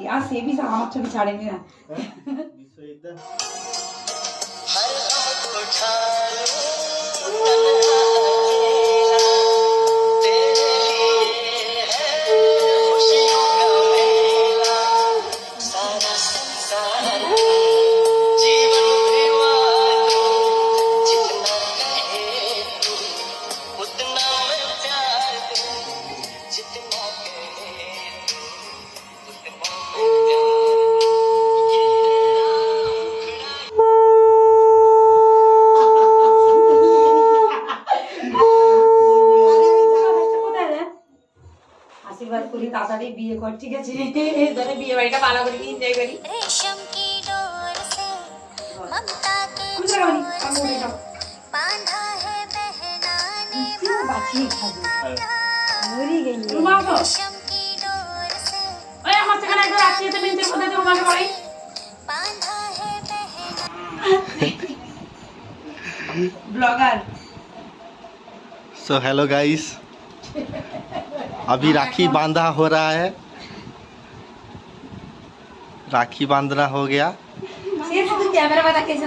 હતી આ સેબી સામત છો બિચારે ને હર અમત ઉઠા আশীর্বাদ করি তাড়াতাড়ি বিয়ে কর ঠিক আছে? তাহলে বিয়ে বাড়িটা ভালো করে এনজয় করি ব্লগার। সো হ্যালো গাইস अभी राखी बांधा हो रहा है। राखी बांधना हो गया। कैमरा बता कैसे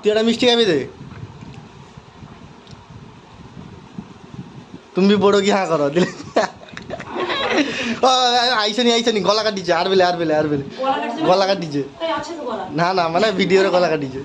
তুই একটা মিষ্টি খাবি দে। তুমি বড় কি হ্যাঁ করো? দিলে। আইসনি আইসনি গলা কাটিছে আর বেলে আর বেলে আর বেলে। গলা কাটছে গলা কাটিছে। না না মানে ভিডিওর গলা কাটিছে।